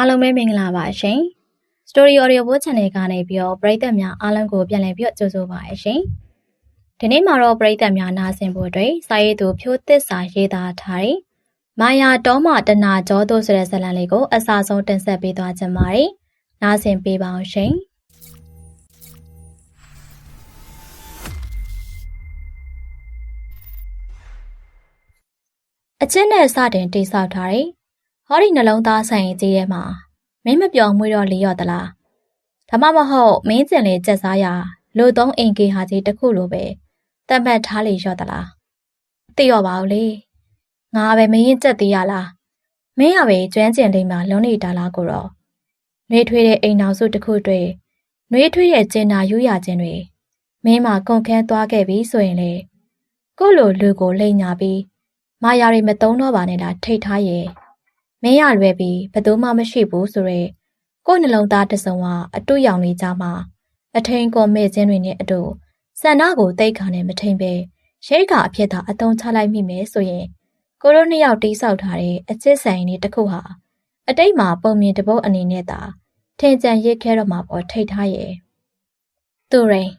အားလုံးပဲမင်္ဂလာပါရှင်။ Story Audio Book Channel ကနေပြီးတော့ပရိသတ်များအားလုံးကိုပြန်လည်ပြီးတော့ကြိုဆိုပါရရှင်။ဒီနေ့မှာတော့ပရိသတ်များနားဆင်ဖို့အတွက်စာရေးသူဖြိုးသစ္စာရေးသားထားတဲ့မာယာတော်မတနာကျော်တို့ဆိုတဲ့ဇာတ်လမ်းလေးကိုအစာဆုံးတင်ဆက်ပေးသွားချင်ပါတယ်။နားဆင်ပေးပါအောင်ရှင်။အချင်းနဲ့စတင်တိဆောက်ထားတဲ့ ဟောဒီနှလုံးသားဆိုင်ကြီးထဲမှာမင်းမပြောင်းမွေးတော့လျော့သလားဒါမှမဟုတ်မင်းကျင်လေးကြက်စားရလူသုံးအင်ကေဟာကြီးတစ်ခုလိုပဲတတ်မှတ်ထားလေလျော့သလားသိရောပါဦးလေငါပဲမင်းကြက်သေးရလားမင်းရပဲကျွမ်းကျင်လေးမှာလုံးနေတာလားကိုတော့နှွေးထွေးတဲ့အိမ်တော်စုတစ်ခုတွေနှွေးထွေးတဲ့ကျင်နာယူရခြင်းတွေမင်းမှာကုန်ခန်းသွားခဲ့ပြီဆိုရင်လေကို့လိုလူကိုလိန်ညာပြီးမာယာတွေမတုံးတော့ပါနဲ့လားထိတ်ထားရဲ့ မင်းရလွယ်ပြီးဘသူမှမရှိဘူးဆိုရဲကို့နှလုံးသားတစုံကအတူရောင်နေကြမှာအထင်ကုန်မဲ့ခြင်းတွေနဲ့အတူစန္ဒကိုတိတ်ခါနဲ့မထိန်ပဲရိတ်ခါအဖြစ်သာအတုံးချလိုက်မိမယ်ဆိုရင်ကိုတို့နှစ်ယောက်တိဆောက်ထားတဲ့အချစ်ဆိုင်လေးတစ်ခုဟာအတိတ်မှာပုံမြင်တပုတ်အနေနဲ့သာထင်ကြံရစ်ခဲတော့မှာပေါ်ထိတ်ထားရဲ့သူရင်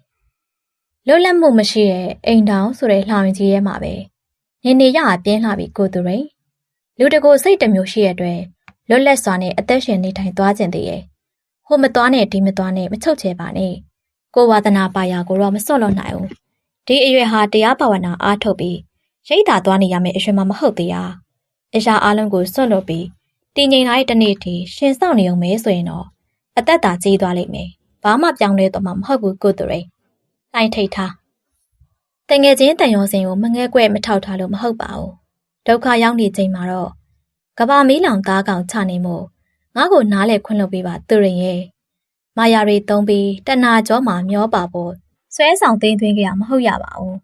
လွတ်လပ်မှုမရှိတဲ့အိမ်တောင်ဆိုတဲ့လှောင်ကြီးရဲ့မှာပဲနေနေရပြင်းလာပြီကိုသူရင် လူတကိုစိတ်တစ်မျိုးရှိရတဲ့လွတ်လပ်စွာနဲ့အသက်ရှင်နေထိုင်သွားခြင်းတည်းရဲ့ဟိုမသွားနဲ့ဒီမသွားနဲ့မချုပ်ချယ်ပါနဲ့ကိုဝါသနာပါရာကိုတော့မစွန့်လွတ်နိုင်ဘူးဒီအရွယ်ဟာတရားပါဝနာအားထုတ်ပြီးရိတ်တာသွားနေရမယ့်အရွယ်မှမဟုတ်သေးရအရာအလုံးကိုစွန့်လွတ်ပြီးတည်ငြိမ်လိုက်တဲ့နေ့ထိရှင်ဆောင်နေုံမဲဆိုရင်တော့အသက်သာကြီးသွားလိမ့်မယ်ဘာမှပြောင်းလဲတော့မှမဟုတ်ဘူးကိုသူရိလိုင်းထိတ်ထားတငယ်ချင်းတန်ရုံစင်ကိုမငဲကွဲ့မထောက်ထားလို့မဟုတ်ပါဘူး ဒုက္ခရောက်နေချိန်မှာတော့ကဘာမီးလောင်သားကောင်ချနေမို့ငါ့ကိုနားလေခွင့်လုပ်ပေးပါသူရင်ရဲ့မာယာရီသုံးပြီးတနာကြောမှာမျောပါဖို့ဆွဲဆောင်သိမ်းသွင်းကြရမဟုတ်ရပါဘူး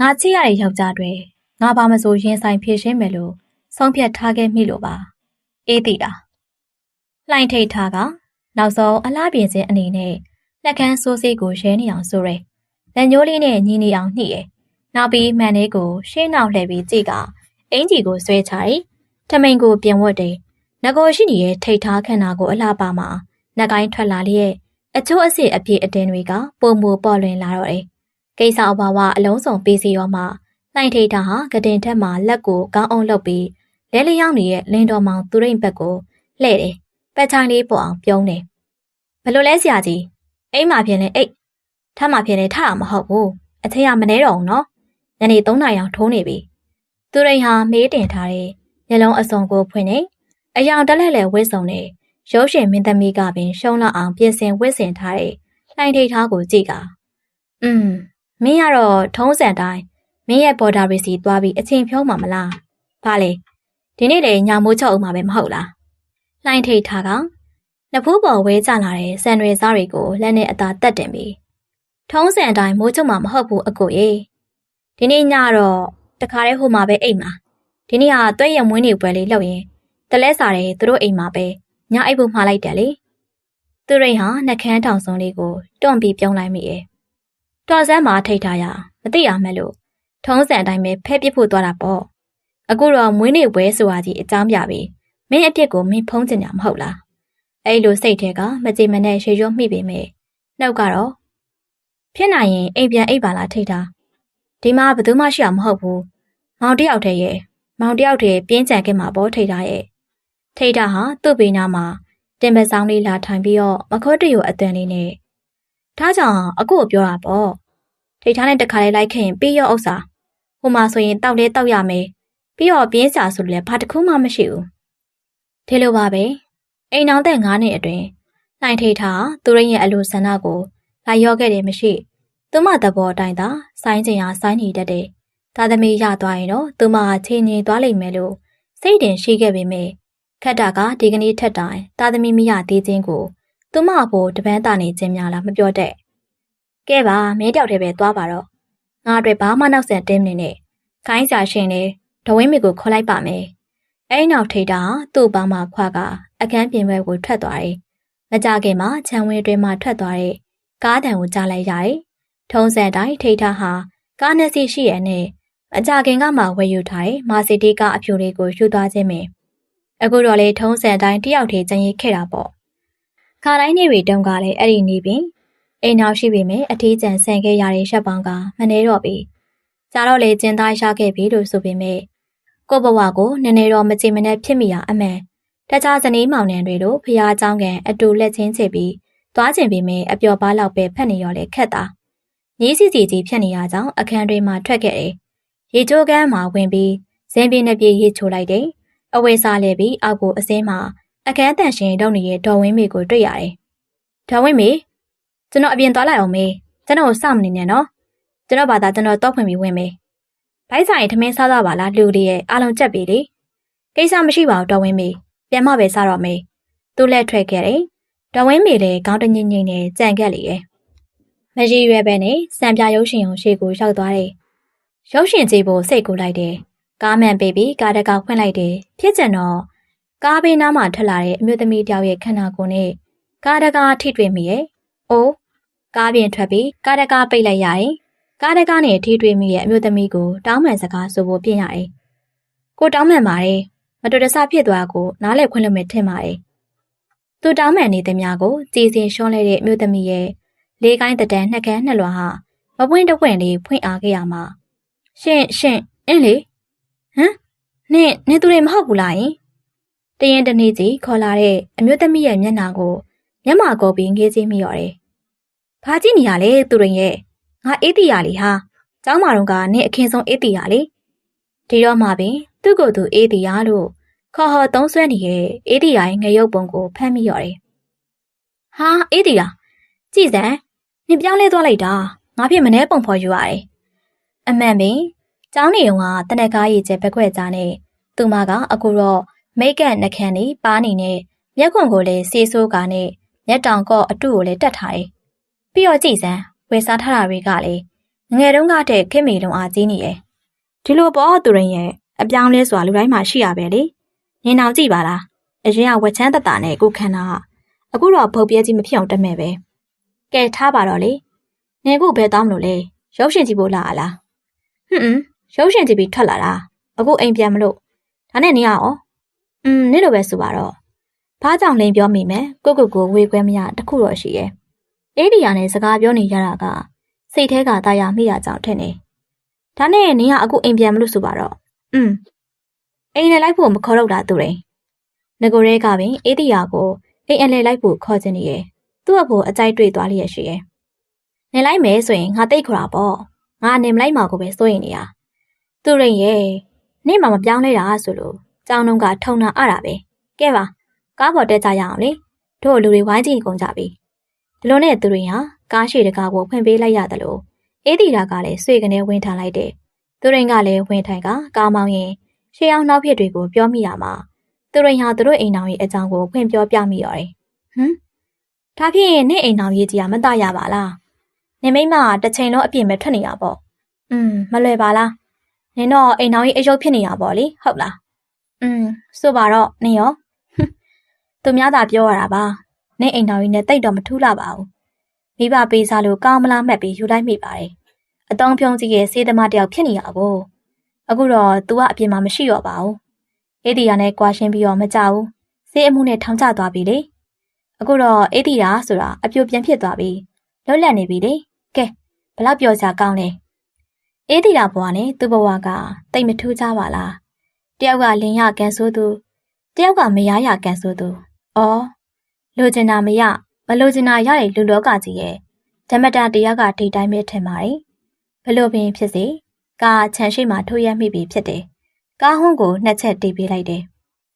ငါချစ်ရတဲ့ယောက်ျားတွေငါဘာမဆိုရင်ဆိုင်ဖြည့်ရှင်းမယ်လို့ဆုံးဖြတ်ထားခဲ့မိလို့ပါအေးတိတာလှိုင်ထိတ်ထားကနောက်ဆုံးအလားပြင်စဉ်အနေနဲ့နှက်ကန်းဆိုးစေးကိုရဲနေအောင်ဆိုရဲလက်ညိုးလေးနဲ့ညီနေအောင်နှိရဲ့နောက်ပြီးမှန်လေးကိုရှင်းနောက်လှည့်ပြီးကြည့်က အင်ကြီးကိုဆွဲချတယ်။ထမိန်ကိုပြင်ဝတ်တယ်။ငကိုရှိနေတဲ့ထိတ်ထားခန္ဓာကိုအလှပါမှာနှကိုင်းထွက်လာလျက်အချိုးအစစ်အပြည့်အတင်းတွေကပုံမူပေါ်လွင်လာတော့တယ်။ကိစ္စအဘဝအလုံးစုံပေးစီရောမှနှိုင်ထိတ်ထားဟာကတင်ထက်မှာလက်ကိုကောင်းအောင်လုပ်ပြီးလဲလျောင်းနေတဲ့လင်းတော်မောင်သူရိန်ဘက်ကိုလှဲ့တယ်။ပက်ချိုင်လေးပေါ်အောင်ပြုံးတယ်။ဘလို့လဲဆရာကြီးအိမ်မှာဖြစ်နေအိတ်ထမဖြစ်နေထတာမဟုတ်ဘူး။အထင်ကမနေတော့ဘူးနော်။ညနေ3နာရီအောင်ထိုးနေပြီ။ သူရိန်ဟာမေးတင်ထားတဲ့မျက်လုံးအစုံကိုဖွင့်နေအယောင်တက်လက်လက်ဝစ်စုံနေရုပ်ရှင်မင်းသမီးကပင်ရှုံးလောက်အောင်ပြင်ဆင်ဝစ်ဆင်ထားတဲ့လှိုင်းထိတ်ထားကိုကြည့်ကอืมမင်းကတော့ထုံးစံတိုင်းမင်းရဲ့ဘော်ဒါရီစီသွားပြီးအချင်းဖြုံးမှာမလားဘာလဲဒီနေ့လေညာမိုးချုပ်အောင်မှာပဲမဟုတ်လားလှိုင်းထိတ်ထားကနှစ်ဖူးပေါ်ဝဲကျလာတဲ့ဆန်ရွယ်စားတွေကိုလက်နဲ့အသာတက်တင်ပြီးထုံးစံတိုင်းမိုးချုပ်မှာမဟုတ်ဘူးအကိုရေဒီနေ့ညတော့ တခါတည်းဟိုမှာပဲအိမ်မှာဒီနေ့ဟာတွဲရမွေးနေပွဲလေးလုပ်ရင်တလဲစားတယ်သူတို့အိမ်မှာပဲညအိပ်ဖို့မှားလိုက်တယ်လေသူရိန်ဟာနှကန်းထောင်စုံလေးကိုတွန့်ပြီးပြုံးလိုက်မိရဲ့တော်စမ်းမှာထိတ်ထားရမသိရမဲ့လို့ထုံးစံအတိုင်းပဲဖဲပစ်ဖို့သွားတာပေါ့အခုတော့မွေးနေပွဲဆိုတာကြီးအကြောင်းပြပြီးမင်းအပြစ်ကိုမင်းဖုံးကျင်ညာမဟုတ်လားအဲ့လိုစိတ်ထဲကမကြည်မနဲ့ရေရွမိပေမဲ့နှုတ်ကတော့ဖြစ်နိုင်ရင်အိမ်ပြန်အိပ်ပါလားထိတ်တာဒီမှာဘယ်သူမှရှိအောင်မဟုတ်ဘူး မောင်တယောက်တည်းရဲ့မောင်တယောက်တည်းပြင်းကြံခဲ့မှာပေါ့ထိတ်တာရဲ့ထိတ်တာဟာသူ့ဘေးနားမှာတင်ပဆောင်လေးလာထိုင်ပြီးတော့မခေါ်တရအတန်လေးနဲ့ဒါကြောင့်အခုကိုပြောတာပေါ့ထိတ်ထားနဲ့တခါလေးလိုက်ခဲ့ရင်ပြီးရောဥစ္စာဟိုမှာဆိုရင်တောက်လဲတောက်ရမယ်ပြီးတော့ပြင်းစာဆိုလည်းဘာတစ်ခုမှမရှိဘူးဒီလိုပါပဲအိမ်အောင်တဲ့9နှစ်အတွင်းနိုင်ထိတ်ထားသူရင်းရဲ့အလိုဆန္ဒကိုလာရောခဲ့တယ်မရှိသူမသဘောအတိုင်းသာဆိုင်းချင်ရဆိုင်းနေတတ်တယ် သားသမီးရသွားရင်တော့သူမဟာချင်းငြိမ်သွားလိမ့်မယ်လို့စိတ်တင်ရှိခဲ့ပေမဲ့ခက်တာကဒီကနေ့ထက်တိုင်သားသမီးမရသေးခြင်းကိုသူမအဖို့တပန်းတာနေခြင်းများလားမပြောတဲ့ကဲပါမင်းတယောက်တည်းပဲသွားပါတော့ငါအတွက်ဘာမှနောက်ဆက်တင်းနေနဲ့ခိုင်းစာရှင်လေဒဝင်းမီကိုခေါ်လိုက်ပါမယ်အဲ့နောက်ထိတာသူ့ဘာမှခွာကအခန်းပြင်ဘက်ကိုထွက်သွားတယ်မကြခင်မှာခြံဝင်းအတွင်းမှာထွက်သွားတဲ့ကားတံကိုကြားလိုက်ရတယ်ထုံးစံတိုင်းထိတာဟာကားနှစ်စီးရှိရနဲ့ အကြခင်ကမှဝယ်ယူထားတဲ့မာစီတီကားအဖြူလေးကိုယူသွားခြင်းပင် အခုတော့လေထုံးစံတိုင်းတယောက်တည်းကျန်ရစ်ခဲ့တာပေါ့ခါတိုင်းနေ့တွေတုန်းကလည်းအဲ့ဒီနေပင်အိမ်နောက်ရှိပေမဲ့အထီးကျန်ဆန်ခဲ့ရတဲ့ရှက်ပေါင်းကမနေတော့ပြီကြာတော့လေကျင်းသားရခဲ့ပြီလို့ဆိုပေမဲ့ကို့ဘဝကိုနည်းနည်းတော့မကြင်မနဲ့ဖြစ်မိတာအမှန်တခြားဇနီးမောင်နှံတွေတို့ဖះเจ้าကန်အတူလက်ချင်းချစ်ပြီးသွားကျင်ပေမဲ့အပျော်ပါလောက်ပဲဖက်နေရောလေခက်တာညီးစီစီကြီးဖြစ်နေရကြောင်းအခန်းတွေမှာထွက်ခဲ့တယ် ရေချိုးကမ်းမှာဝင်ပြီးဇင်းပြင်းနှစ်ပြေးရေချိုးလိုက်တယ်အဝေးစားလဲပြီးအောက်ကိုအစင်းမှာအခန်းတန်ရှင်တုံနေတဲ့ဒေါ်ဝင်းမေကိုတွေ့ရတယ်ဒေါ်ဝင်းမေကျွန်တော်အပြင်သွားလိုက်အောင်မေကျွန်တော်စောင့်နေနေနော်ကျွန်တော်ဘာသာကျွန်တော်တော့ဖွင့်ပြီးဝင်မေဘိုက်ဆိုင်ထမင်းစားတော့ပါလားလူလေးရဲ့အားလုံးကြက်ပြီလေကိစ္စမရှိပါဘူးဒေါ်ဝင်းမေပြန်မပဲစားတော့မေသူ့လက်ထွက်ခဲ့တယ်ဒေါ်ဝင်းမေလည်းခေါင်းတငိမ့်ငိမ့်နဲ့ကြံခဲ့လေရဲ့မကြီးရွယ်ပဲနဲ့စံပြရုပ်ရှင်အောင်ရှေ့ကိုရောက်သွားတယ် ရုပ်ရှင်ကြည့်ဖို့စိတ်ကူလိုက်တယ်ကားမှန်ပေးပြီးကားတကောက်ဖွင့်လိုက်တယ်ဖြစ်ကြတော့ကားဘေးနားမှာထွက်လာတဲ့အမျိုးသမီးတယောက်ရဲ့ခန္ဓာကိုယ်နဲ့ကားတကားထိတွေ့မိရဲ့။အိုးကားပြင်ထွက်ပြီးကားတကားပိတ်လိုက်ရတယ်။ကားတကားနဲ့ထိတွေ့မိရဲ့အမျိုးသမီးကိုတောင်းပန်စကားဆိုဖို့ပြင်ရတယ်။ကိုတောင်းပန်ပါတယ်။မတော်တဆဖြစ်သွားကိုနားလည်ခွင့်လို့မထင်ပါတယ်။သူတောင်းပန်နေတဲ့များကိုကြည်စင်ရှုံးလဲတဲ့အမျိုးသမီးရဲ့လေးကိုင်းတတန်နှစ်ကန်းနှစ်လွှာဟာမပွင့်တပွင့်လေးဖွင့်အားခဲ့ရမှာ ရှင်ရှင်အင်းလေဟမ်နင့်နင့်သူတွေမဟုတ်ဘူးလားယင်တရင်တနေ့စီခေါ်လာတဲ့အမျိုးသမီးရဲ့မျက်နှာကိုမျက်မှောက်ကောပြီးငေးကြည့်မိရတယ်။ဘာကြည့်နေရလဲသူရင်ရဲ့ငါအေးတီရလေဟာเจ้าမာတော့ကနင့်အခင်းဆုံးအေးတီရလေဒီတော့မှပင်သူ့ကိုယ်သူအေးတီရလို့ခေါ်ဟော်သုံးဆွဲနေတဲ့အေးတီရရဲ့ငရုပ်ပုံကိုဖမ်းမိရတယ်။ဟာအေးတီရကြည်စံနင်ပြောင်းလဲသွားလိုက်တာငါဖြစ်မနှဲပုံဖော်ယူရတယ်။ အမှန်ပင်ကျောင်းနေုံကတနက်ကားရည်ကျဲဘက်ခွဲကြားနဲ့သူမကအခုတော့မိတ်ကပ်နှခမ်းနေပါနေနဲ့မျက်ခွန်ကိုလည်းစေးဆိုးကာနဲ့မျက်တောင်ကော့အတုကိုလည်းတက်ထားတယ်။ပြီးတော့ကြည်စမ်းဝယ်စားထားတာတွေကလည်းငငယ်တုန်းကတည်းခင်မေလုံးအားကြီးနေရဲ့။ဒီလိုပေါ့သူရင်ရဲ့အပြောင်းလဲစွာလူတိုင်းမှာရှိရပဲလေ။နင်အောင်ကြည့်ပါလား။အရင်ကဝက်ချမ်းတတနဲ့ကိုခန္ဓာအခုတော့ဖုတ်ပြဲကြီးမဖြစ်အောင်တက်မဲ့ပဲ။ကဲထားပါတော့လေ။နင်ကဘယ်တောင်းမလို့လဲ။ရုပ်ရှင်ကြည့်ဖို့လာလား။ ဟွန်းရုပ်ရှင်ကြည့်ပြီးထွက်လာတာ။အခုအိမ်ပြန်မလို့ဒါနဲ့နင်ရောอืมနင့်လိုပဲဆိုပါတော့ဘာကြောင့်လိန်ပြောမိမယ်ကိုကိုကိုဝေခွဲမရတခုတော့ရှိရဲ့အေးဒီယာနဲ့စကားပြောနေရတာကစိတ်ထဲကတာယာမိရကြောင်ထင်နေဒါနဲ့နင်ကအခုအိမ်ပြန်မလို့ဆိုပါတော့อืมအိမ်နဲ့လိုက်ဖို့မခေါ်တော့တာသူရင်ငကိုရဲကပင်အေးဒီယာကိုအိမ်အလဲလိုက်ဖို့ခေါ်ချင်နေရဲ့သူ့အဖို့အကြိုက်တွေ့သွားလျက်ရှိရဲ့နေလိုက်မယ်ဆိုရင်ငါတိတ်ခရာပေါ့ ငါနေမလိုက်မှာကိုပဲစိုးရင်နေရသူရင်ရဲ့နေ့မှမပြောင်းလဲတာဆိုလို့ကျောင်းတုံးကထုံနာအတာပဲကဲပါကားပေါ်တက်ကြရအောင်လေတို့လူတွေဝိုင်းကြည့်ကုန်ကြပြီဒီလိုနဲ့သူတွေဟာကားရှိတကားကိုဖွင့်ပေးလိုက်ရတယ်လို့အေးတီတာကလည်းဆွေကနေဝင်ထားလိုက်တယ်သူတွေကလည်းဝင်ထိုင်ကကားမောင်းရင်ရှေးအောင်နောက်ဖြစ်တွေကိုပြောမိရမှာသူတွေဟာသူတို့အိမ်တော်ရဲ့အကြောင်းကိုဖွင့်ပြောပြမိရတယ်ဟမ်ဒါဖြင့်နေ့အိမ်တော်ရေးကြီးကမတရပါလား နေမိမတစ်ချိန်လုံးအပြည့်မဲ့ထွက်နေတာပေါ့อืมမလွယ်ပါလားနင်တော့အိမ်တော်ကြီးအယုတ်ဖြစ်နေတာပေါ့လေဟုတ်လားอืมဆိုပါတော့နင်ရောသူများသာပြောရတာပါနင့်အိမ်တော်ကြီးနဲ့တိတ်တော့မထူးလာပါဘူးမိဘပေးစားလို့ကောင်းမလားမှတ်ပြီးယူလိုက်မိပါတယ်အတုံးဖြုံးကြီးရဲ့စေးသမားတယောက်ဖြစ်နေရကိုအခုတော့ तू ကအပြင်မှာမရှိတော့ပါဘူးအေးဒီယာနဲ့ကြွားရှင်းပြီးတော့မကြဘူးစေးအမှုနဲ့ထောင်ချသွားပြီလေအခုတော့အေးဒီယာဆိုတာအပြိုပြန်ဖြစ်သွားပြီလွတ်လပ်နေပြီလေ ကဲဘလောက်ပြောစရာကောင်းလဲအေးဒီယာဘွားနဲ့သူ့ဘဝကတိတ်မထူးကြပါလားတယောက်ကလင်ရကန်ဆိုးသူတယောက်ကမရရကန်ဆိုးသူ။အော်လိုချင်တာမရမလိုချင်တာရတဲ့လူလောကကြီးရဲ့ဓမ္မတာတရားကဒီတိုင်းပဲထင်ပါတယ်။ဘလို့ပင်ဖြစ်စေကာချန်ရှိမှထိုးရမိပြီဖြစ်တယ်။ကားဟုံးကိုနှစ်ချက်တီးပေးလိုက်တယ်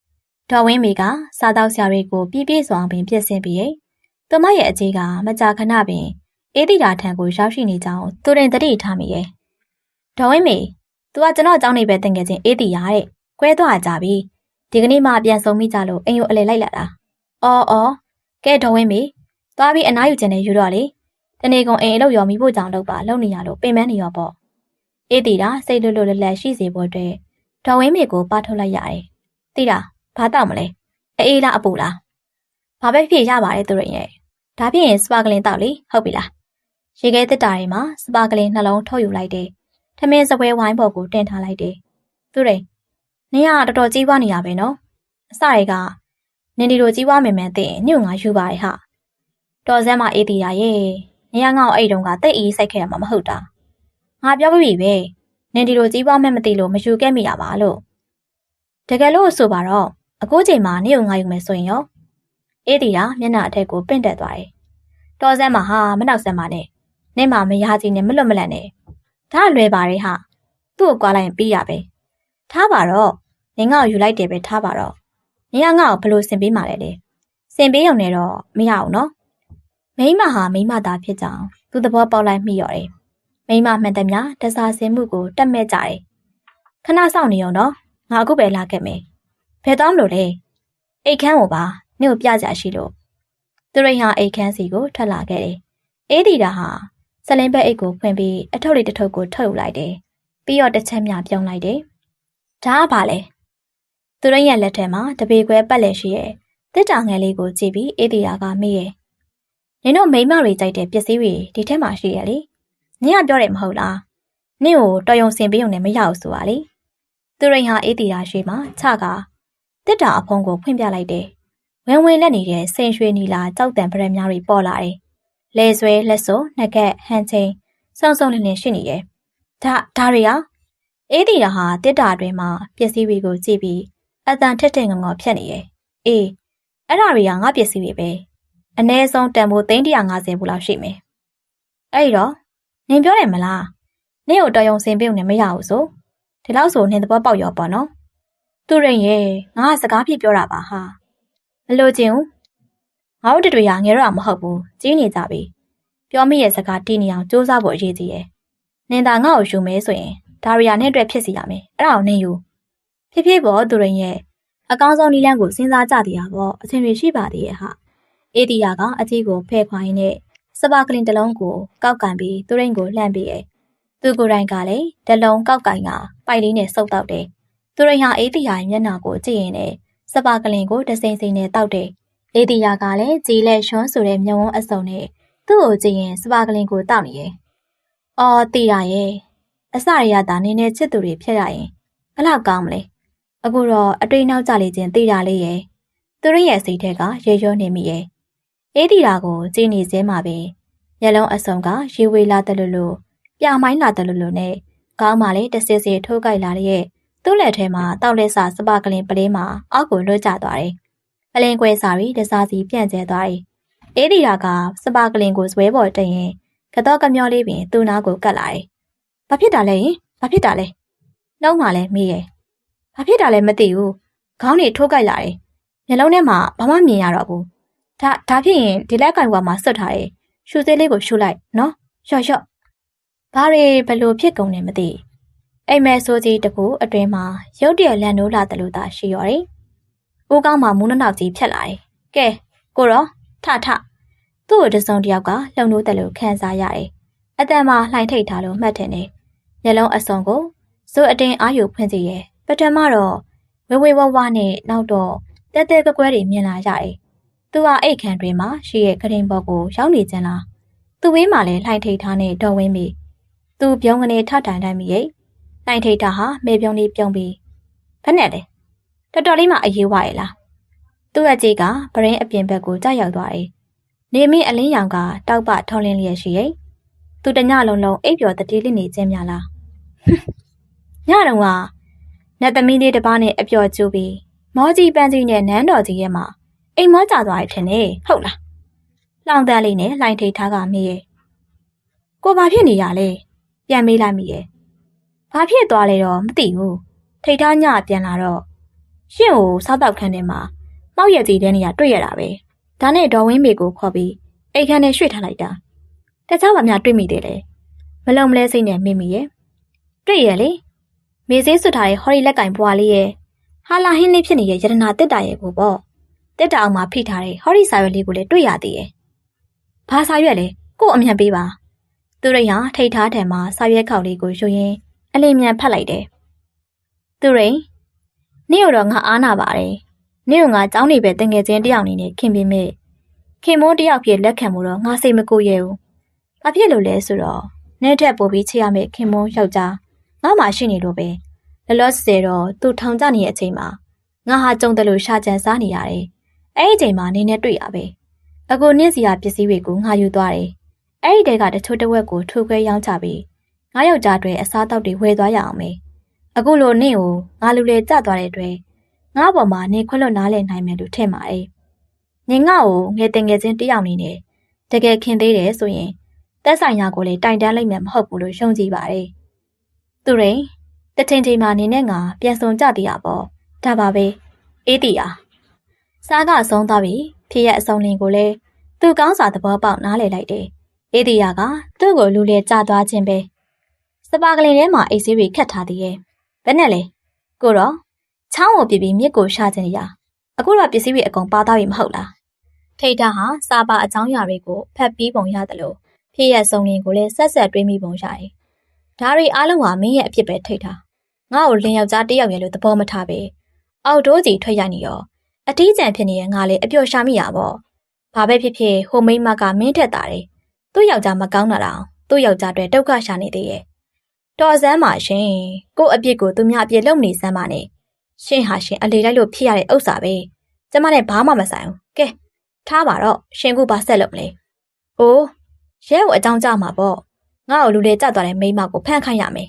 ။ဒေါ်ဝင်းမေကစားတောက်ဆရာတွေကိုပြည့်ပြည့်စွာပင်ပြည့်စင်ပြီးရဲ့။သူမရဲ့အကြီးကမကြာခဏပင် အေးတိတာထံကိုရောက်ရှိနေကြောင်းသူတင်တတိထားမိရဲ့။ဒေါ်ဝင်းမေ तू ကကျွန်တော်အကြောင်းနေပဲတင်ခဲ့ချင်းအေးတိရတဲ့။ကွဲသွားကြပြီ။ဒီကနေ့မှပြန်ဆုံးမိကြလို့အိမ်ကိုအလဲလိုက်လာတာ။အော်အော်ကဲတော်ဝင်းမေသွားပြီးအနားယူခြင်းနဲ့ယူတော့လေတနေ့ကုန်အိမ်အလုပ်ရောမိဖို့ကြောင့်လုပ်ပါလုပ်နေရလို့ပင်ပန်းနေရောပေါ့အေးတီတာစိတ်လွတ်လွတ်လပ်လပ်ရှိစေဖို့အတွက်တော်ဝင်းမေကိုပါထုတ်လိုက်ရတယ်တီတာဘာတောက်မလဲအေးလားအပူလားဘာပဲဖြစ်ရပါတယ်သူတို့ရဲ့ဒါဖြင့်စပါကလင်တောက်လေဟုတ်ပြီလား ရေခဲတစ်တာတွေမှာစပါကလင်နှလုံးထုတ်ယူလိုက်တယ်ထမင်းစပွဲဝိုင်းပေါ်ကိုတင်ထားလိုက်တယ်သူတွေနင်ကတော်တော်ကြီးပွားနေရပဲနော်အစတွေကနင်ဒီလိုကြီးပွားမယ်မှန်သိရင်ညို့ငါယူပါရဲ့ဟာတော်စမ်းမအေးတီရရဲ့နေရငါ့ကိုအဲ့တုန်းကတိတ်အေးစိုက်ခဲ့ရမှာမဟုတ်တာငါပြောပြီပဲနင်ဒီလိုကြီးပွားမယ်မသိလို့မယူခဲ့မိတာပါလို့တကယ်လို့ဆိုပါတော့အခုချိန်မှာနေကိုငါယူမယ်ဆိုရင်ရောအေးတီရမျက်နှာအထက်ကိုပင့်တက်သွားတယ်တော်စမ်းမဟာမနောက်စမ်းမနဲ့ နင့်မမရကြီးနဲ့မလွတ်မလပ်နဲ့ဒါလွယ်ပါရဲ့ဟာသူ့ကိုကွာလိုက်ရင်ပြီးရပဲထားပါတော့နင်ငါ့ကိုယူလိုက်တယ်ပဲထားပါတော့နင်ကငါ့ကိုဘလို့ဆင်ပေးမှလဲလေဆင်ပေးရုံနဲ့တော့မရဘူးနော်မိမဟာမိမသားဖြစ်ကြောင်သူသဘောပေါက်လိုက်မိရော်တယ်မိမမှန်တယ်များတစားစင်မှုကိုတက်မဲ့ကြတယ်ခဏစောင့်နေအောင်နော်ငါအခုပဲလာခဲ့မယ်ဘယ်တော့မလို့လဲအိတ်ခမ်းကိုပါနင့်ကိုပြကြရှိလို့သူရိန်ဟာအိတ်ခမ်းစီကိုထွက်လာခဲ့တယ်အေးဒီတာဟာ ဆလင်းဘက်အိတ်ကိုဖွင့်ပြီးအထုပ်လေးတစ်ထုပ်ကိုထုတ်ယူလိုက်တယ်ပြီးတော့တစ်ချက်မြပြုံးလိုက်တယ်ဒါကဘာလဲသူရိန်ရဲ့လက်ထဲမှာတပေခွဲပတ်လည်ရှိရဲ့တစ်တာငယ်လေးကိုကြည့်ပြီးအေးဒီတာကမေးရဲ့နင်တို့မိမတွေကြိုက်တဲ့ပစ္စည်းတွေဒီထဲမှာရှိရဲ့လေနင်ကပြောတယ်မဟုတ်လားနင့်ကိုတော်ယုံစင်ပေးုံနဲ့မရဘူးဆိုတာလေသူရိန်ဟာအေးတီရာရှိမှချကတစ်တာအဖုံးကိုဖွင့်ပြလိုက်တယ်ဝင်ဝင်လက်နေတဲ့ဆင်ရွှေနီလာကြောက်တံပရက်များတွေပေါ်လာတယ် လဲဆွဲလက်စုံနှက်ကက်ဟန်ချင်းစုံစုံလင်းလင်းရှိနေရဲ့ဒါဒါတွေကအေးတီရာဟာတစ်တာအတွင်းမှာပစ္စည်းတွေကိုကြည့်ပြီးအတန်ထက်ထက်ငငေါဖြတ်နေရဲ့အေးအဲ့ဒါတွေကငါပစ္စည်းတွေပဲအ ਨੇ ဆုံးတန်ဖိုး350ဘူးလောက်ရှိမယ်အဲ့တော့နင်ပြောတယ်မလားနင့်ကိုတော်ယုံစင်ပြုံနဲ့မရဘူးဆိုဒီလောက်ဆိုနင်သဘောပေါက်ရောပေါ့နော်သူရင်ရဲ့ငါကစကားဖြစ်ပြောတာပါဟာမလို့ချင်းဦး ငါတို့တွေရငယ်တော့မဟုတ်ဘူးကြီးနေကြပြီပြောမိရဲ့စကားတီးနေအောင်စူးစမ်းဖို့အရေးကြီးရဲ့နင်သာငါ့ကိုယူမဲဆိုရင်ဒါရီယာနဲ့အတွက်ဖြစ်စီရမယ်အဲ့ဒါကိုနင်ယူဖြစ်ဖြစ်ပေါ်သူရင်ရဲ့အကောင်းဆုံးနည်းလမ်းကိုစဉ်းစားကြတရားပေါ့အချိန်တွေရှိပါသေးရဲ့ဟာအေဒီယာကအကြီးကိုဖဲ့ခွိုင်းနဲ့စပါကလင်တစ်လုံးကိုကောက်ကန်ပြီးသူရိန်ကိုလှမ်းပြီးရဲ့သူကိုယ်တိုင်ကလည်းတလုံးကောက်ကန်ကပိုက်လေးနဲ့စုပ်တောက်တယ်သူရိန်ဟာအေဒီယာရဲ့မျက်နှာကိုကြည့်ရင်လည်းစပါကလင်ကိုတစိမ့်စိမ့်နဲ့တောက်တယ် အေဒီယာကလည်းကြည်လက်ရွှန်းဆိုတဲ့မျက်ဝန်းအစုံနဲ့သူ့ကိုကြည့်ရင်စပါကလင်ကိုတောက်နေရဲ့အော်တီရရဲ့အစရရတာနင်းနဲ့ချစ်သူတွေဖြစ်ရရင်ဘလောက်ကောင်းမလဲအခုတော့အတွေ့နောက်ကြလေခြင်းသိတာလေးရဲ့သူရိရဲ့စိတ်ထဲကရေရောနေမိရဲ့အေးဒီတာကိုကြည်နေစဲမှာပဲမျက်လုံးအစုံကရေဝေလာတယ်လို့လို့ပြမိုင်းလာတယ်လို့လို့နဲ့ခေါင်းမှလည်းတစစ်စစ်ထိုးကြိုက်လာတဲ့သူ့လက်ထဲမှာတောက်လက်စာစပကလင်ပလေးမှာအောက်ကိုလွတ်ကျသွားတယ်။ ပလင်ကွဲစာပြီးတစားစီပြန့်ကျဲသွားတယ်။အေးဒီတာကစပကလင်ကိုဇွဲပေါ်တင်ရင်ကတော့ကမျောလေးပင်သူ့နားကိုကတ်လာတယ်။ဘာဖြစ်တာလဲ။ဘာဖြစ်တာလဲ။နှုံးမှလည်းမေးရဲ့။ဘာဖြစ်တာလဲမသိဘူး။ခေါင်းတွေထိုးကြိုက်လာတယ်။မျက်လုံးထဲမှာဘာမှမြင်ရတော့ဘူး။ဒါဒါဖြစ်ရင်ဒီလက်ကင်ကွာမှာဆွတ်ထားတယ်။ရှူသေးလေးကိုရှူလိုက်နော်။လျှော့လျှော့။ဘာတွေဘလို့ဖြစ်ကုန်နေမသိ။အိမ်မဲဆိုကြီးတကူအတွင်းမှာရုတ်တရက်လန်နိုးလာတယ်လို့သာရှိရော်တယ်။ ဦးကောင်းမှာမူးနှနောက်ကြီးဖြတ်လာတယ်။ကဲကိုရောထထသူ့ကိုတစုံတယောက်ကလှုံလို့တယ်လို့ခံစားရတယ်။အတန်မှာလှိုင်ထိတ်ထားလို့မှတ်တယ်နေ။မျက်လုံးအစုံကိုစိုးအတင်းအာယူဖွင့်စီရဲ့ပထမတော့ဝဲဝဲဝဝနဲ့နောက်တော့တဲတဲကွက်ကွဲတွေမြင်လာရတယ်။သူဟာအိတ်ခံတွင်မှာရှိရဲ့ခရင်ဘော်ကိုရောက်နေကြလား။သူ့ဝင်းမှာလည်းလှိုင်ထိတ်ထားနဲ့တော်ဝင်းပြီ။သူပြုံးကနေထတိုင်တိုင်းမိရဲ့။လှိုင်ထိတ်ထားဟာမေပြုံးလေးပြုံးပြီးဘယ်နဲ့လဲ။ တော်တော်လေးမှအရေးဝရဲ့လား။သူ့ရဲ့ကြီးကပရင်းအပြင်ဘက်ကိုကြောက်ရောက်သွားတယ်။နေမင်းအလင်းရောင်ကတောက်ပထောင်းလင်းလျက်ရှိရဲ့။သူတညလုံးလုံးအိပ်ပျော်တတိလေးနေခြင်းများလား။ညတော့ကနတ်သမီးလေးတစ်ပါးနဲ့အပျော်ကျူပြီးမောကြီးပန်းကြီးနဲ့နန်းတော်ကြီးရဲ့မှာအိမ်မောကြသွားရထင်နေဟုတ်လားလောင်တန်းလေးနဲ့လှိုင်ထိတ်ထားကမေးရဲ့ကိုဘာဖြစ်နေရလဲပြန်မေးလိုက်မိရဲ့ဘာဖြစ်သွားလဲတော့မသိဘူးထိတ်ထားညပြန်လာတော့ ရှင့်ကိုစားတော့ခန်းထဲမှာမောက်ရက်ကြီးတဲ့နေရာတွေ့ရတာပဲဒါနဲ့ဒေါ်ဝင်းမေကိုခေါ်ပြီးအိတ်ခန်းထဲရွှေ့ထားလိုက်တာတခြားဘာများတွေ့မိသေးလဲမလုံမလဲစိတ်နဲ့မိမိရဲ့တွေ့ရလေမေဆေးဆွထားတဲ့ဟော်ရီလက်ကင်ဘွားလေးရဲ့ဟာလာဟင်းလေးဖြစ်နေတဲ့ယတနာတက်တာရဲ့ကိုပေါ့တက်တာအောင်မှာဖိထားတဲ့ဟော်ရီစာရွက်လေးကိုလည်းတွေ့ရသေးရဲ့ဘာစာရွက်လဲကို့အမြန်ပေးပါသူရိန်ဟာထိတ်ထားထံမှာစာရွက်ခေါက်လေးကိုယူရင်းအလင်းမြန်ဖတ်လိုက်တယ်သူရိန် နေ့တော့ငါအားနာပါတယ်နေ့ကငါเจ้าနေပဲတငယ်ချင်းတယောက်နေနဲ့ခင်ပြင်းမဲ့ခင်မိုးတယောက်ပြည့်လက်ခံမှုတော့ငါစိတ်မကူရဲဘူးဘာဖြစ်လို့လဲဆိုတော့နေ့ထက်ပိုပြီးချစ်ရမယ့်ခင်မိုးယောက်ျားငါမှရှိနေလို့ပဲလလော့ဆယ်တော့သူထောင်ကြနေတဲ့အချိန်မှာ ငါဟာကြုံတယ်လို့ရှာကြံစားနေရတယ်အဲ့ဒီအချိန်မှာနင်းနဲ့တွေ့ရပဲအကိုနင့်စီရပစ္စည်းတွေကိုငါယူသွားတယ်အဲ့ဒီတဲကတချို့တစ်ဝက်ကိုထိုးခွဲရောင်းချပြီးငါယောက်ျားတွေအစားတောက်တွေဝယ်သွားရအောင်မေ အခုလိုနင့်ကိုငါလူလေကြသွားတဲ့အတွက်ငါ့ပေါ်မှာနင်းခွင့်လွတ်နားလည်နိုင်မယ်လို့ထင်ပါတယ်နင်ငါ့ကိုငယ်တင်ငယ်ချင်းတယောက်နေနဲ့တကယ်ခင်သေးတယ်ဆိုရင်တက်ဆိုင်ရာကိုလေတိုင်တန်းလိုက်မယ်မဟုတ်ဘူးလို့ရှုံးကြည့်ပါတယ်သူရင်တထင်ထင်မှာနေနဲ့ငါပြန်စုံကြသေးရပေါ့ဒါပါပဲအေးတီယာစားကဆုံးသွားပြီဖြစ်ရဲ့အစုံလင်ကိုလည်းသူကောင်းစာသဘောပေါက်နားလည်လိုက်တယ်အေးတီယာကသူ့ကိုလူလေကြသွားခြင်းပဲစပါကလေးထဲမှာအိတ်ဆေးတွေခတ်ထားသေးရဲ့ ဘယ်နဲ့လဲကိုတော့ချောင်းကိုပြပြီးမြစ်ကိုရှာခြင်းရအခုတော့ပစ္စည်းတွေအကုန်ပါသွားပြီမဟုတ်လားထိတ်တာဟာစာပါအကြောင်းအရာတွေကိုဖတ်ပြီးပုံရတယ်လို့ဖြစ်ရဲ့စုံလင်ကိုလည်းဆက်ဆက်တွေးမိပုံရတယ်ဒါတွေအားလုံးဟာမင်းရဲ့အဖြစ်ပဲထိတ်တာငါ့ကိုလင်းယောက်ျားတယောက်ရဲ့လို့သဘောမထားပဲအောက်တိုးကြီးထွက်ရနေရောအထီးကျန်ဖြစ်နေတဲ့ငါလည်းအပျော်ရှာမိရပေါ့ဘာပဲဖြစ်ဖြစ်ဟိုမိန်းမကမင်းထက်တာတယ်သူ့ယောက်ျားမကောင်းတာတော့သူ့ယောက်ျားတွေဒုက္ခရှာနေသေးရဲ့ တော်စမ်းပါရှင်ကို့အပြစ်ကိုသူများအပြစ်လုပ်နေစမ်းပါနဲ့ရှင်ဟာရှင်အလေလိုက်လို့ဖြစ်ရတဲ့ဥစ္စာပဲကျမနဲ့ဘာမှမဆိုင်ဘူးကဲထားပါတော့ရှင်ကဘာဆက်လုပ်မလဲအိုးရဲကိုအကြောင်းကြမှာပေါ့ငါ့ကိုလူလေကြသွားတဲ့မိန်းမကိုဖမ်းခိုင်းရမယ်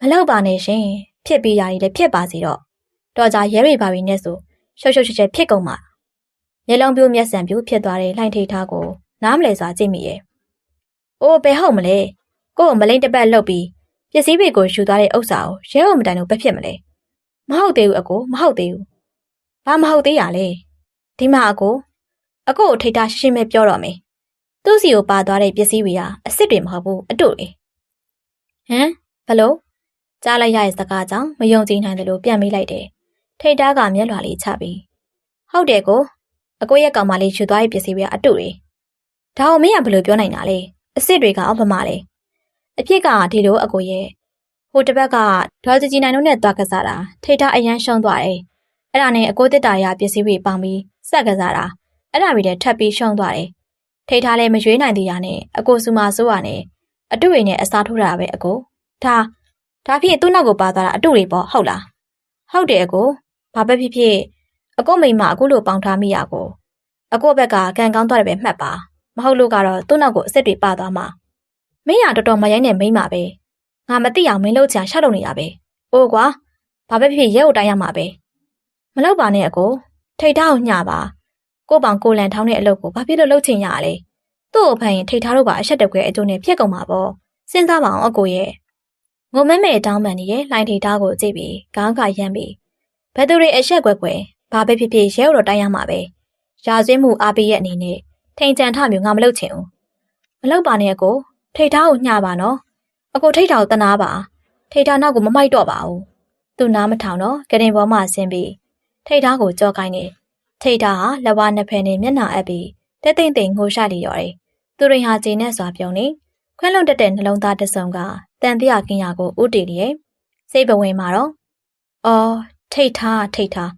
မလောက်ပါနဲ့ရှင်ဖြစ်ပြီးရည်လည်းဖြစ်ပါစီတော့တော်ကြရဲတွေပါပြီနဲ့ဆိုရှုပ်ရှုပ်ချက်ချက်ဖြစ်ကုန်မှာမျက်လုံးပြိုးမျက်စံပြိုးဖြစ်သွားတဲ့လှိုင်းထိတ်ထားကိုနားမလဲစွာကြည့်မိရဲ့အိုးဘယ်ဟုတ်မလဲကို့ကိုမလိမ့်တပတ်လှုပ်ပြီး ပစ္စည်းတွေကိုယူသွားတဲ့ဥစ္စာကိုရဲအောင်မတိုင်လို့ဘယ်ဖြစ်မလဲမဟုတ်သေးဘူးအကိုမဟုတ်သေးဘူးဘာမဟုတ်သေးရလဲဒီမှာအကိုအကိုကိုထိတ်ထားရှင်းရှင်းပဲပြောတော့မယ်သူ့စီကိုပါသွားတဲ့ပစ္စည်းတွေဟာအစ်စ်တွေမဟုတ်ဘူးအတုတွေဟမ်ဘလို့ကြားလိုက်ရတဲ့စကားကြောင့်မယုံကြည်နိုင်တယ်လို့ပြန်မေးလိုက်တယ်ထိတ်သားကမျက်လွှာလေးချပြီးဟုတ်တယ်ကိုအကိုရဲ့ကောင်မလေးယူသွားတဲ့ပစ္စည်းတွေကအတုတွေဒါကိုမင်းကဘယ်လိုပြောနိုင်တာလဲအစ်စ်တွေကအောက်ပမာလဲ အဖြစ်ကဒီလိုအကိုရဲ့ဟိုတစ်ဘက်ကဒေါ်ကြကြီးနိုင်တို့နဲ့တွားကစားတာထိတ်သားအရန်ရှုံးသွားတယ်အဲ့ဒါနဲ့အကိုတစ်တာရပစ္စည်းတွေပေါင်းပြီးစက်ကစားတာအဲ့ဒါတွေလည်းထပ်ပြီးရှုံးသွားတယ်ထိတ်ထားလဲမရွေးနိုင်သေးရနဲ့အကိုစုမာဆိုးရနဲ့အတုတွေနဲ့အစားထိုးတာပဲအကိုဒါဒါဖြစ်သူ့နောက်ကိုပါသွားတာအတုတွေပေါ့ဟုတ်လားဟုတ်တယ်အကိုဘာပဲဖြစ်ဖြစ်အကိုမိမအခုလိုပေါင်ထားမိရကိုအကိုဘက်ကကန်ကောင်းသွားတယ်ပဲမှတ်ပါမဟုတ်လို့ကတော့သူ့နောက်ကိုအစ်စ်တွေပါသွားမှာ မင်းရတော်တော်မရိုင်းနဲ့မိမပဲငါမသိအောင်မင်းလို့ချာရှောက်လို့နေတာပဲအိုးကွာဘာပဲဖြစ်ဖြစ်ရဲကိုတိုင်းရမှာပဲမလောက်ပါနဲ့အကိုထိတ်ထားအောင်ညပါကိုပောင်ကိုလန်ထောင်းတဲ့အလုပ်ကိုဘာဖြစ်လို့လုပ်ချင်ရလဲသူ့ကိုဖန်ရင်ထိတ်ထားတော့ပါအဆက်တကွဲအကျိုးနဲ့ဖြစ်ကုန်မှာပေါ့စဉ်းစားပါအောင်အကိုရဲ့ငုံမဲမဲတောင်းပန်နေရဲ့လှိုင်းထိတ်ထားကိုကြည့်ပြီးခေါင်းကရမ်းပြီးဘယ်သူတွေအဆက်ကွက်ကွယ်ဘာပဲဖြစ်ဖြစ်ရဲတော့တိုင်းရမှာပဲရာဇဝင်းမှုအားပေးရဲ့အနေနဲ့ထိန်ကြံထမျိုးငါမလုပ်ချင်ဘူးမလုပ်ပါနဲ့အကို ထိတ်ထားကိုညှပါနော်အကိုထိတ်ထားကိုတနာပါထိတ်ထားနောက်ကိုမမိုက်တော့ပါဘူးသူနားမထောင်တော့ကရင်ပေါ်မှာဆင်းပြီးထိတ်ထားကိုကြော့ကိုင်းနေထိတ်ထားဟာလက်ဝါးနှစ်ဖက်နဲ့မျက်နှာအပ်ပြီးတဲသိမ့်သိမ့်ငိုရှာလီရော်တယ်သူရိန်ဟာဂျင်းနဲ့စွာပြုံးနေခွန်းလွန်တက်တဲ့နှလုံးသားတစ်စုံကတန်တရားကင်းရကိုဥတီလျက်စိတ်ပဝင်မှာတော့အော်ထိတ်ထားထိတ်ထား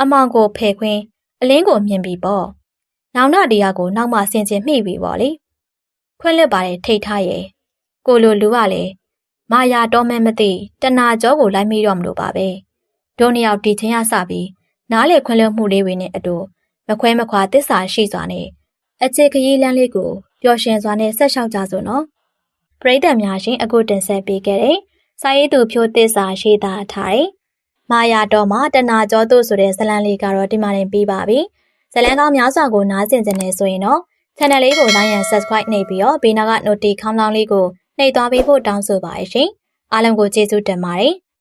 အမောင်ကိုဖယ်ခွင်းအလင်းကိုမြင်ပြီးပေါ့နောင်နာတရားကိုနောက်မှဆင်ခြင်မိပြီပေါ့လေ ခွင့်လွတ်ပါတဲ့ထိတ်ထားရဲ့ကိုလိုလူကလည်းမာယာတော်မဲမသိတနာကြောကိုလိုက်မိတော့မလို့ပါပဲဒုနှစ်ယောက်တီချင်းရစပြီးနားလေခွင့်လွတ်မှုလေးတွေနဲ့အတူမခွဲမခွာတစ္ဆာရှိစွာနဲ့အခြေခရီးလမ်းလေးကိုပျော်ရွှင်စွာနဲ့ဆက်လျှောက်ကြစို့နော်ပရိသတ်များရှင်အခုတင်ဆက်ပေးခဲ့တဲ့စာရေးသူဖြိုးတစ္ဆာရှိတာထားတဲ့မာယာတော်မှာတနာကြောတို့ဆိုတဲ့ဇလံလေးကတော့ဒီမှာတင်ပြီးပါပြီဇလံကောင်းများစွာကိုနားဆင်ကြနေဆိုရင်တော့ channel လေးကို like and subscribe နှိပ်ပြီးတော့ဘေးနားက notification ခေါင်းလောင်းလေးကိုနှိပ်သွားပေးဖို့တောင်းဆိုပါရရှင်အားလုံးကိုကျေးဇူးတင်ပါတယ်